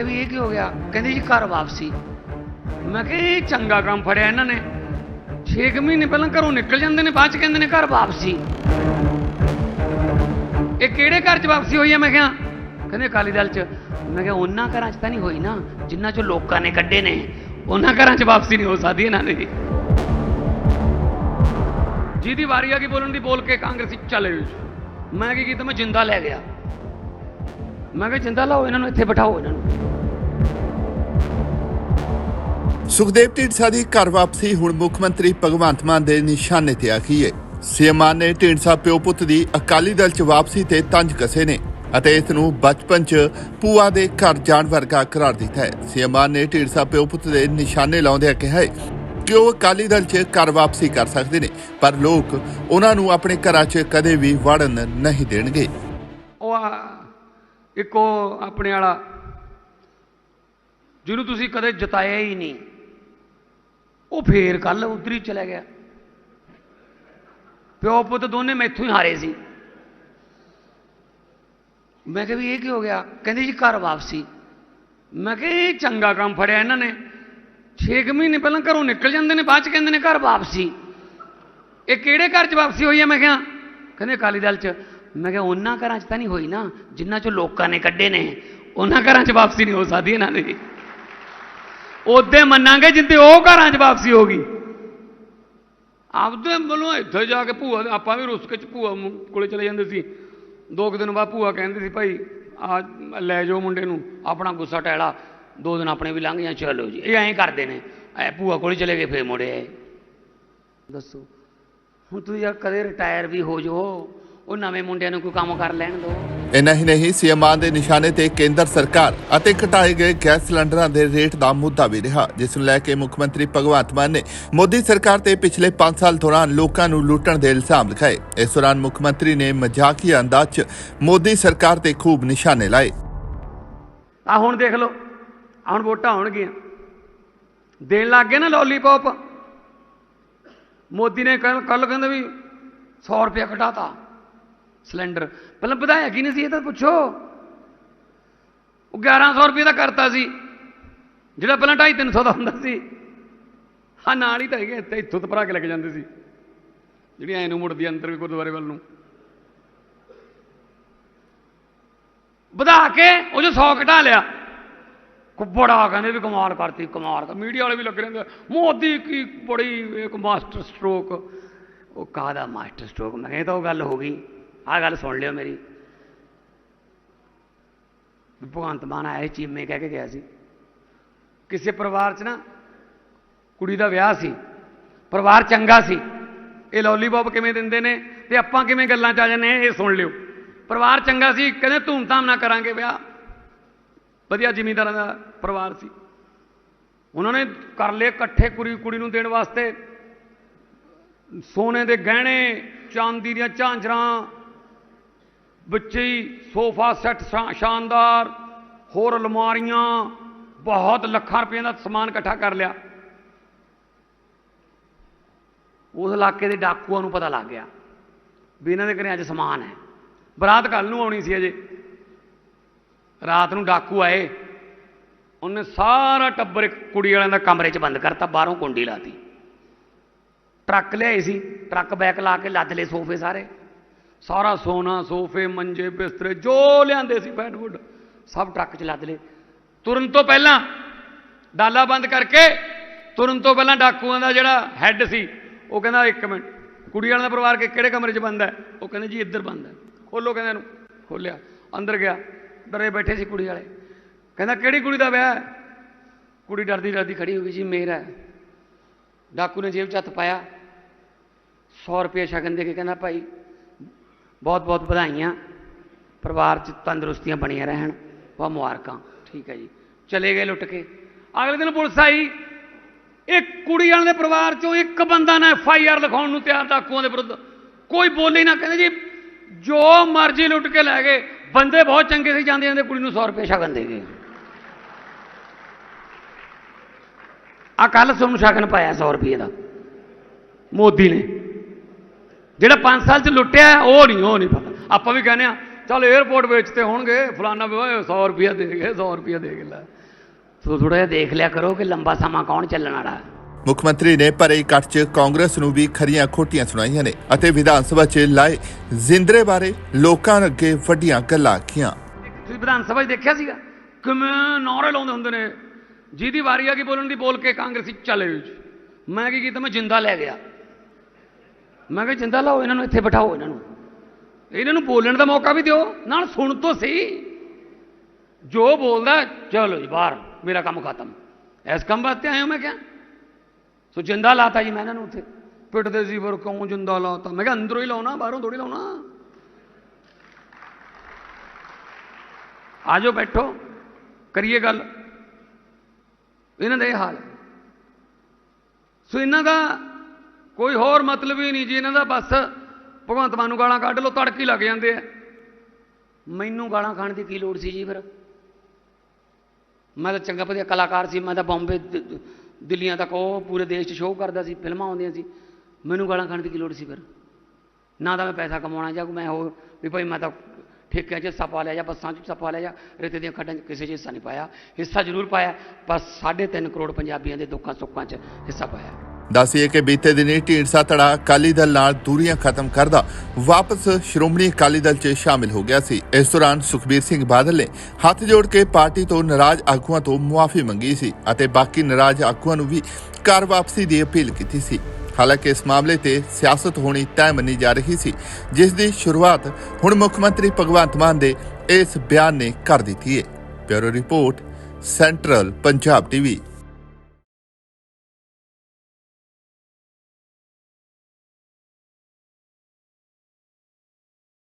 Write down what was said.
ਕਿਹਾ ਵੀ ਇਹ ਕੀ ਹੋ ਗਿਆ? ਕਹਿੰਦੇ ਜੀ ਘਰ ਵਾਪਸੀ। ਮੈਂ ਕਿਹਾ ਇਹ ਚੰਗਾ ਕੰਮ ਫੜਿਆ ਇਹਨਾਂ ਨੇ। 6 ਮਹੀਨੇ ਪਹਿਲਾਂ ਘਰੋਂ ਨਿਕਲ ਜਾਂਦੇ ਨੇ, ਬਾਅਦ ਚ ਕਹਿੰਦੇ ਨੇ ਘਰ ਵਾਪਸੀ। ਇਹ ਕਿਹੜੇ ਘਰ ਚ ਵਾਪਸੀ ਹੋਈ ਹੈ ਮੈਂ ਕਿਹਾ, ਕਹਿੰਦੇ ਅਕਾਲੀ ਦਲ ਚ। ਮੈਂ ਕਿਹਾ, ਉਹਨਾਂ ਘਰਾਂ ਚ ਤਾਂ ਨਹੀਂ ਹੋਈ ਨਾ, ਜਿੰਨਾ ਚ ਲੋਕਾਂ ਨੇ ਕੱਢੇ ਨੇ। ਉਹਨਾਂ ਘਰਾਂ ਚ ਵਾਪਸੀ ਨਹੀਂ ਹੋ ਸਕਦੀ ਇਹਨਾਂ ਦੀ। ਜਿਹਦੀ ਵਾਰੀ ਆ ਗਈ ਬੋਲਣ ਦੀ, ਬੋਲ ਕੇ ਕਾਂਗਰਸੀ ਚਲੇ ਮੈਂ ਕੀ ਕੀਤਾ? ਮੈਂ ਜਿੰਦਾ ਲੈ ਗਿਆ। ਮੈਂ ਕਿਹਾ, ਜਿੰਦਾ ਲਾਓ, ਇਹਨਾਂ ਨੂੰ ਇੱਥੇ ਬਿਠਾਓ, ਇਹਨਾਂ ਨੂੰ। ਸੁਖਦੇਵ ਢੀਂਡਸਾ ਦੀ ਘਰ ਵਾਪਸੀ ਹੁਣ ਮੁੱਖ ਮੰਤਰੀ ਭਗਵੰਤ ਮਾਨ ਦੇ ਨਿਸ਼ਾਨੇ ਤੇ ਆ ਗਈ ਹੈ ਸੀਐਮ ਨੇ ਢੀਂਡਸਾ ਪਿਓ ਪੁੱਤ ਦੀ ਅਕਾਲੀ ਦਲ 'ਚ ਵਾਪਸੀ ਤੇ ਤੰਜ ਕਸੇ ਨੇ ਅਤੇ ਇਸ ਨੂੰ ਬਚਪਨ 'ਚ ਪੂਆ ਦੇ ਘਰ ਜਾਣ ਵਰਗਾ ਕਰਾਰ ਦਿੱਤਾ ਹੈ। ਸੀਐਮ ਨੇ ਢੀਂਡਸਾ ਪਿਓ ਪੁੱਤ ਦੇ ਨਿਸ਼ਾਨੇ ਲਾਉਂਦਿਆਂ ਕਿਹਾ ਹੈ ਕਿ ਉਹ ਅਕਾਲੀ ਦਲ 'ਚ ਘਰ ਵਾਪਸੀ ਕਰ ਸਕਦੇ ਨੇ, ਪਰ ਲੋਕ ਉਹਨਾਂ ਨੂੰ ਆਪਣੇ ਘਰਾਂ 'ਚ ਕਦੇ ਵੀ ਵੜਨ ਨਹੀਂ ਦੇਣਗੇ। ਉਹ ਇੱਕੋ ਆਪਣੇ ਵਾਲਾ, ਜਿਹਨੂੰ ਤੁਸੀਂ ਕਦੇ ਜਤਾਇਆ ਹੀ ਨਹੀਂ। ਉਹ ਫੇਰ ਕੱਲ ਉਧਰ ਹੀ ਚਲਾ ਗਿਆ। ਪਿਓ ਪੁੱਤ ਦੋਨੇ ਮੈਥੋਂ ਹੀ ਹਾਰੇ ਸੀ। ਮੈਂ ਕਿਹਾ ਵੀ ਇਹ ਕੀ ਹੋ ਗਿਆ? ਕਹਿੰਦੇ ਜੀ ਘਰ ਵਾਪਸੀ। ਮੈਂ ਕਿਹਾ ਇਹ ਚੰਗਾ ਕੰਮ ਫੜਿਆ ਇਹਨਾਂ ਨੇ। 6 ਮਹੀਨੇ ਪਹਿਲਾਂ ਘਰੋਂ ਨਿਕਲ ਜਾਂਦੇ ਨੇ, ਬਾਅਦ ਚ ਕਹਿੰਦੇ ਨੇ ਘਰ ਵਾਪਸੀ। ਇਹ ਕਿਹੜੇ ਘਰ ਚ ਵਾਪਸੀ ਹੋਈ ਹੈ ਮੈਂ ਕਿਹਾ, ਕਹਿੰਦੇ ਅਕਾਲੀ ਦਲ ਚ। ਮੈਂ ਕਿਹਾ ਉਹਨਾਂ ਘਰਾਂ ਚ ਤਾਂ ਨਹੀਂ ਹੋਈ ਨਾ ਜਿੰਨਾ ਚ ਲੋਕਾਂ ਨੇ ਕੱਢੇ ਨੇ। ਉਹਨਾਂ ਘਰਾਂ ਚ ਵਾਪਸੀ ਨਹੀਂ ਹੋ ਸਕਦੀ ਇਹਨਾਂ ਦੀ। ਉਹਦੇ ਮੰਨਾਂਗੇ ਜਿੰਦੇ ਉਹ ਘਰਾਂ ਚ ਵਾਪਸੀ ਹੋ ਗਈ। ਆਪਦੇ ਵੱਲੋਂ ਇੱਥੇ ਜਾ ਕੇ ਭੂਆ ਆਪਾਂ ਵੀ ਰੁਸਕ ਚ ਭੂਆ ਕੋਲੇ ਚਲੇ ਜਾਂਦੇ ਸੀ। ਦੋ ਕੁ ਦਿਨ ਬਾਅਦ ਭੂਆ ਕਹਿੰਦੀ ਸੀ ਭਾਈ ਆ ਲੈ ਜਾਓ ਮੁੰਡੇ ਨੂੰ ਆਪਣਾ ਗੁੱਸਾ ਟੈਲਾ ਦੋ ਦਿਨ ਆਪਣੇ ਵੀ ਲੰਘ ਜਾਂ ਚਲੋ ਜੀ। ਇਹ ਐਂ ਕਰਦੇ ਨੇ। ਐ ਭੂਆ ਕੋਲੇ ਚਲੇ ਗਏ ਫੇਰ ਮੁੜੇ ਦੱਸੋ ਹੁਣ ਤੁਸੀਂ ਯਾਰ ਕਦੇ ਰਿਟਾਇਰ ਵੀ ਹੋ ਜਾਓ। ਉਹ ਨਵੇਂ ਮੁੰਡਿਆਂ ਨੂੰ ਕੋਈ ਕੰਮ ਕਰ ਲੈਣ ਦਿਓ ਇੰਨਾ ਹੀ ਨਹੀਂ ਸੀਐਮ ਮਾਨ ਦੇ ਨਿਸ਼ਾਨੇ ਤੇ ਕੇਂਦਰ ਸਰਕਾਰ ਅਤੇ ਘਟਾਏ ਗਏ ਗੈਸ ਸਿਲੰਡਰਾਂ ਦੇ ਰੇਟ ਦਾ ਮੁੱਦਾ ਵੀ ਰਿਹਾ ਜਿਸ ਨੂੰ ਲੈ ਕੇ ਮੁੱਖ ਮੰਤਰੀ ਭਗਵੰਤ ਮਾਨ ਨੇ ਮੋਦੀ ਸਰਕਾਰ ਤੇ ਪਿਛਲੇ 5 ਸਾਲ ਦੌਰਾਨ ਲੋਕਾਂ ਨੂੰ ਲੁੱਟਣ ਦੇ ਇਲਜ਼ਾਮ ਲਗਾਏ। ਇਸ ਦੌਰਾਨ ਮੁੱਖ ਮੰਤਰੀ ਨੇ ਮਜ਼ਾਕੀਆ ਅੰਦਾਜ਼ 'ਚ ਮੋਦੀ ਸਰਕਾਰ ਤੇ ਖੂਬ ਨਿਸ਼ਾਨੇ ਲਾਏ। ਆ ਹੁਣ ਦੇਖ ਲਓ ਹੁਣ ਵੋਟਾਂ ਹੋਣਗੀਆਂ। ਦੇਣ ਲੱਗ ਗਏ ਨਾ ਲੋਲੀਪੌਪ ਮੋਦੀ ਨੇ ਕੱਲ ਕਹਿੰਦਾ ਵੀ 100 ਰੁਪਇਆ ਘਟਾਤਾ। ਸਿਲੰਡਰ। ਪਹਿਲਾਂ ਵਧਾਇਆ ਕੀ ਨਹੀਂ ਸੀ ਇਹ ਤਾਂ ਪੁੱਛੋ। ਉਹ 1100 ਰੁਪਏ ਦਾ ਕਰਤਾ ਸੀ। ਜਿਹੜਾ ਪਹਿਲਾਂ 2.5 300 ਦਾ ਹੁੰਦਾ ਸੀ। ਹਾਂ ਨਾਲ ਹੀ ਤਾਂ ਹੈਗੇ ਇੱਥੇ ਇੱਥੋਂ ਤੋਂ ਭਰਾ ਕੇ ਲੈ ਕੇ ਜਾਂਦੇ ਸੀ। ਜਿਹੜੀ ਐ ਨੂੰ ਮੁੜਦੀ ਆ ਅੰਦਰ ਗੁਰਦੁਆਰੇ ਵੱਲ ਨੂੰ। ਵਧਾ ਕੇ ਉਹ ਜੋ 100 ਘਟਾ ਲਿਆ। ਬੜਾ ਕਹਿੰਦੇ ਵੀ ਕਮਾਲ ਕਰਤੀ, ਕਮਾਲ ਕਰ। ਮੀਡੀਆ ਵਾਲੇ ਵੀ ਲੱਗ ਰਹੇ ਨੇ ਮੋਦੀ ਕੀ ਬੜੀ ਇੱਕ ਮਾਸਟਰ ਸਟ੍ਰੋਕ ਉਹ ਕਾਹਦਾ ਮਾਸਟਰ ਸਟ੍ਰੋਕ ਮੈਂ ਇਹ ਤਾਂ ਉਹ ਗੱਲ ਹੋ ਗਈ। ਆਹ ਗੱਲ ਸੁਣ ਲਿਓ ਮੇਰੀ। ਭਗਵੰਤ ਮਾਨ ਆਇਆ ਚੀਮੇ ਕਹਿ ਕੇ ਗਿਆ ਸੀ। ਕਿਸੇ ਪਰਿਵਾਰ 'ਚ ਨਾ ਕੁੜੀ ਦਾ ਵਿਆਹ ਸੀ ਪਰਿਵਾਰ ਚੰਗਾ ਸੀ। ਇਹ ਲੋਲੀਪੌਪ ਕਿਵੇਂ ਦਿੰਦੇ ਨੇ ਤੇ ਆਪਾਂ ਕਿਵੇਂ ਗੱਲਾਂ 'ਚ ਆ ਜਾਂਦੇ ਹਾਂ, ਇਹ ਸੁਣ ਲਿਓ। ਪਰਿਵਾਰ ਚੰਗਾ ਸੀ ਕਹਿੰਦੇ ਧੂਮਧਾਮ ਨਾਲ ਕਰਾਂਗੇ ਵਿਆਹ। ਵਧੀਆ ਜ਼ਿਮੀਂਦਾਰਾਂ ਦਾ ਪਰਿਵਾਰ ਸੀ। ਉਹਨਾਂ ਨੇ ਕਰ ਲਏ ਇਕੱਠੇ ਕੁੜੀ ਕੁੜੀ ਨੂੰ ਦੇਣ ਵਾਸਤੇ। ਸੋਨੇ ਦੇ ਗਹਿਣੇ ਚਾਂਦੀ ਦੀਆਂ ਝਾਂਜਰਾਂ ਬੱਚੇ ਹੀ ਸੋਫਾ ਸੈੱਟ ਸ਼ਾ- ਸ਼ਾਨਦਾਰ, ਹੋਰ ਅਲਮਾਰੀਆਂ, ਬਹੁਤ ਲੱਖਾਂ ਰੁਪਏ ਦਾ ਸਮਾਨ ਇਕੱਠਾ ਕਰ ਲਿਆ। ਉਸ ਇਲਾਕੇ ਦੇ ਡਾਕੂਆਂ ਨੂੰ ਪਤਾ ਲੱਗ ਗਿਆ ਵੀ ਇਹਨਾਂ ਦੇ ਘਰੇ ਅੱਜ ਸਮਾਨ ਹੈ। ਬਰਾਤ ਕੱਲ ਨੂੰ ਆਉਣੀ ਸੀ ਅਜੇ। ਰਾਤ ਨੂੰ ਡਾਕੂ ਆਏ। ਉਹਨੇ ਸਾਰਾ ਟੱਬਰ ਇੱਕ ਕੁੜੀ ਵਾਲਿਆਂ ਦਾ ਕਮਰੇ 'ਚ ਬੰਦ ਕਰਤਾ, ਬਾਹਰੋਂ ਕੁੰਡੀ ਲਾਤੀ। ਟਰੱਕ ਲਿਆਏ ਸੀ, ਟਰੱਕ ਬੈਕ ਲਾ ਕੇ, ਲੱਦ ਲਏ ਸੋਫੇ ਸਾਰੇ। ਸਾਰਾ ਸੋਨਾ, ਸੋਫੇ, ਮੰਜੇ, ਬਿਸਤਰੇ, ਜੋ ਲਿਆਂਦੇ ਸੀ ਬੈਡਵੁੱਡ ਸਭ ਟਰੱਕ 'ਚ ਲੱਦ ਲਏ। ਤੁਰਨ ਤੋਂ ਪਹਿਲਾਂ ਡਾਲਾ ਬੰਦ ਕਰਕੇ, ਤੁਰਨ ਤੋਂ ਪਹਿਲਾਂ ਡਾਕੂਆਂ ਦਾ ਜਿਹੜਾ ਹੈੱਡ ਸੀ, ਉਹ ਕਹਿੰਦਾ, ਇੱਕ ਮਿੰਟ, ਕੁੜੀ ਵਾਲਿਆਂ ਦਾ ਪਰਿਵਾਰ ਕੇ, ਕਿਹੜੇ ਕਮਰੇ 'ਚ ਬੰਦ ਹੈ? ਉਹ ਕਹਿੰਦੇ, ਜੀ, ਇੱਧਰ ਬੰਦ ਹੈ। ਖੋਲੋ ਕਹਿੰਦੇ ਇਹਨੂੰ, ਖੋਲਿਆ, ਅੰਦਰ ਗਿਆ ਡਰੇ ਬੈਠੇ ਸੀ ਕੁੜੀ ਵਾਲੇ। ਕਹਿੰਦਾ, ਕਿਹੜੀ ਕੁੜੀ ਦਾ ਵਿਆਹ ਹੈ? ਕੁੜੀ ਡਰਦੀ ਡਰਦੀ ਖੜੀ ਹੋ ਗਈ, ਜੀ, ਮੇਰਾ ਹੈ। ਡਾਕੂ ਨੇ ਜੇਬ 'ਚ ਹੱਥ ਪਾਇਆ 100 ਰੁਪਏ ਸ਼ਗਨ ਦੇ ਕੇ ਕਹਿੰਦਾ, ਭਾਈ ਬਹੁਤ ਬਹੁਤ ਵਧਾਈਆਂ। ਪਰਿਵਾਰ 'ਚ ਤੰਦਰੁਸਤੀਆਂ ਬਣੀਆਂ ਰਹਿਣ। ਵਾ ਮੁਬਾਰਕਾਂ। ਠੀਕ ਹੈ ਜੀ। ਚਲੇ ਗਏ ਲੁੱਟ ਕੇ। ਅਗਲੇ ਦਿਨ ਪੁਲਿਸ ਆਈ। ਇੱਕ ਕੁੜੀ ਵਾਲੇ ਦੇ ਪਰਿਵਾਰ 'ਚੋਂ ਇੱਕ ਬੰਦਾ ਨਾ ਐਫ ਆਈ ਆਰ ਲਿਖਾਉਣ ਨੂੰ ਤਿਆਰ ਡਾਕੂਆਂ ਦੇ ਵਿਰੁੱਧ। ਕੋਈ ਬੋਲੇ ਨਾ ਕਹਿੰਦੇ ਜੀ, ਜੋ ਮਰਜ਼ੀ ਲੁੱਟ ਕੇ ਲੈ ਗਏ। ਬੰਦੇ ਬਹੁਤ ਚੰਗੇ ਸੀ, ਜਾਂਦੇ ਜਾਂਦੇ ਕੁੜੀ ਨੂੰ 100 ਰੁਪਏ ਸ਼ਗਨ ਦੇ ਗਏ। ਆ ਕੱਲ ਤੁਹਾਨੂੰ ਸ਼ਗਨ ਪਾਇਆ 100 ਰੁਪਏ ਦਾ। ਮੋਦੀ ਨੇ। ਜਿਹੜਾ 5 ਸਾਲ ਚ ਲੁੱਟਿਆ ਉਹ ਨਹੀਂ ਉਹ ਨਹੀਂ ਪਤਾ। ਆਪਾਂ ਵੀ ਕਹਿੰਦੇ ਆ ਚੱਲ 에어ਪੋਰਟ ਵਿੱਚ ਤੇ ਹੋਣਗੇ ਫਲਾਨਾ ਵੀ ਓਏ 100 ਰੁਪਿਆ ਦੇ ਗਏ 100 ਰੁਪਿਆ ਦੇ ਕੇ ਲੈ। ਸੋ ਥੋੜਾ ਜਿਹਾ ਦੇਖ ਲਿਆ ਕਰੋ ਕਿ ਲੰਬਾ ਸਮਾਂ ਕੌਣ ਚੱਲਣ ਵਾਲਾ ਹੈ। ਮੁੱਖ ਮੰਤਰੀ ਨੇ ਭਰੇ ਇਕੱਠ 'ਚ ਕਾਂਗਰਸ ਨੂੰ ਵੀ ਖਰੀਆਂ ਖੋਟੀਆਂ ਸੁਣਾਈਆਂ ਨੇ ਅਤੇ ਵਿਧਾਨ ਸਭਾ 'ਚ ਲਾਏ ਜ਼ਿੰਦਰੇ ਬਾਰੇ ਲੋਕਾਂ ਅੱਗੇ ਵੱਡੀਆਂ ਗੱਲਾਂ ਆਖੀਆਂ। ਤੁਸੀਂ ਵਿਧਾਨ ਸਭਾ 'ਚ ਦੇਖਿਆ ਸੀਗਾ? ਕਿਵੇਂ ਨਾਰੇ ਲਾਉਂਦੇ ਹੁੰਦੇ ਨੇ। ਜਿਹਦੀ ਵਾਰੀ ਆ ਗਈ ਬੋਲਣ ਦੀ ਬੋਲ ਕੇ ਕਾਂਗਰਸੀ ਚਲੇ ਜੀ ਮੈਂ ਕੀ ਕੀਤਾ? ਮੈਂ ਜਿੰਦਾ ਲੈ ਗਿਆ। ਮੈਂ ਕਿਹਾ ਜਿੰਦਾ ਲਾਓ ਇਹਨਾਂ ਨੂੰ, ਇੱਥੇ ਬਿਠਾਓ ਇਹਨਾਂ ਨੂੰ। ਇਹਨਾਂ ਨੂੰ ਬੋਲਣ ਦਾ ਮੌਕਾ ਵੀ ਦਿਓ, ਨਾਲ ਸੁਣ ਤੋਂ ਸਹੀ। ਜੋ ਬੋਲਦਾ, ਚਲੋ ਜੀ, ਬਾਹਰ, ਮੇਰਾ ਕੰਮ ਖਤਮ। ਇਸ ਕੰਮ ਵਾਸਤੇ ਆਏ ਹੋ ਮੈਂ ਕਿਹਾ। ਸੋ ਜਿੰਦਾ ਲਾਤਾ ਜੀ ਮੈਂ ਇਹਨਾਂ ਨੂੰ ਉੱਥੇ। ਪਿੱਟਦੇ ਸੀ ਪਰ ਕਿਉਂ ਜਿੰਦਾ ਲਾਤਾ? ਮੈਂ ਕਿਹਾ ਅੰਦਰੋਂ ਹੀ ਲਾਉਣਾ, ਬਾਹਰੋਂ ਥੋੜੀ ਲਾਉਣਾ। ਆ ਜਾਓ ਬੈਠੋ। ਕਰੀਏ ਗੱਲ। ਇਹਨਾਂ ਦਾ ਇਹ ਹਾਲ। ਸੋ ਇਹਨਾਂ ਦਾ ਕੋਈ ਹੋਰ ਮਤਲਬ ਹੀ ਨਹੀਂ ਜੀ ਇਹਨਾਂ ਦਾ, ਬਸ ਭਗਵੰਤ ਮਾਨ ਨੂੰ ਗਾਲਾਂ ਕੱਢ ਲੋ ਤੜਕੀ ਲੱਗ ਜਾਂਦੇ ਆ। ਮੈਨੂੰ ਗਾਲਾਂ ਖਾਣ ਦੀ ਕੀ ਲੋੜ ਸੀ ਜੀ ਫਿਰ? ਮੈਂ ਤਾਂ ਚੰਗਾ ਵਧੀਆ ਕਲਾਕਾਰ ਸੀ, ਮੈਂ ਤਾਂ ਬੰਬੇ ਦਿੱਲੀਆਂ ਤੱਕ ਉਹ ਪੂਰੇ ਦੇਸ਼ 'ਚ ਸ਼ੋਅ ਕਰਦਾ ਸੀ, ਫਿਲਮਾਂ ਆਉਂਦੀਆਂ ਸੀ। ਮੈਨੂੰ ਗਾਲਾਂ ਖਾਣ ਦੀ ਕੀ ਲੋੜ ਸੀ ਫਿਰ? ਨਾ ਤਾਂ ਮੈਂ ਪੈਸਾ ਕਮਾਉਣਾ ਜਾਂ ਮੈਂ ਹੋਰ ਵੀ ਭਾਈ ਮੈਂ ਤਾਂ ਠੇਕਿਆਂ 'ਚ ਹਿੱਸਾ ਪਾ ਲਿਆ ਜਾਂ ਬੱਸਾਂ 'ਚ ਹਿੱਸਾ ਪਾ ਲਿਆ ਜਾਂ ਰੇਤੇ ਦੀਆਂ ਖੱਡਾਂ 'ਚ ਕਿਸੇ 'ਚ ਹਿੱਸਾ ਨਹੀਂ ਪਾਇਆ। ਹਿੱਸਾ ਜ਼ਰੂਰ ਪਾਇਆ ਬਸ 3.5 ਕਰੋੜ ਪੰਜਾਬੀਆਂ ਦੇ ਦੁੱਖਾਂ ਸੁੱਖਾਂ 'ਚ ਹਿੱਸਾ ਪਾਇਆ। ਦੱਸੀਏ ਕਿ ਬੀਤੇ ਦਿਨੀ ਢੀਂਡਸਾ ਧੜਾ ਅਕਾਲੀ ਦਲ ਨਾਲ ਦੂਰੀਆਂ ਖਤਮ ਕਰਦਾ ਵਾਪਸ ਸ਼੍ਰੋਮਣੀ ਅਕਾਲੀ ਦਲ 'ਚ ਸ਼ਾਮਿਲ ਹੋ ਗਿਆ ਸੀ। ਇਸ ਦੌਰਾਨ ਸੁਖਬੀਰ ਸਿੰਘ ਬਾਦਲ ਨੇ ਹੱਥ ਜੋੜ ਕੇ ਪਾਰਟੀ ਤੋਂ ਨਾਰਾਜ਼ ਆਗੂਆਂ ਤੋਂ ਮੁਆਫੀ ਮੰਗੀ ਸੀ ਅਤੇ ਬਾਕੀ ਨਾਰਾਜ਼ ਆਗੂਆਂ ਨੂੰ ਵੀ ਘਰ ਵਾਪਸੀ ਦੀ ਅਪੀਲ ਕੀਤੀ ਸੀ। ਹਾਲਾਂਕਿ ਇਸ ਮਾਮਲੇ ਤੇ ਸਿਆਸਤ ਹੋਣੀ ਤੈਅ ਮੰਨੀ ਜਾ ਰਹੀ ਸੀ, ਜਿਸ ਦੀ ਸ਼ੁਰੂਆਤ ਹੁਣ ਮੁੱਖ ਮੰਤਰੀ ਭਗਵੰਤ ਮਾਨ ਦੇ ਇਸ ਬਿਆਨ ਨੇ ਕਰ ਦਿੱਤੀ ਹੈ bureau report, central Punjab TV.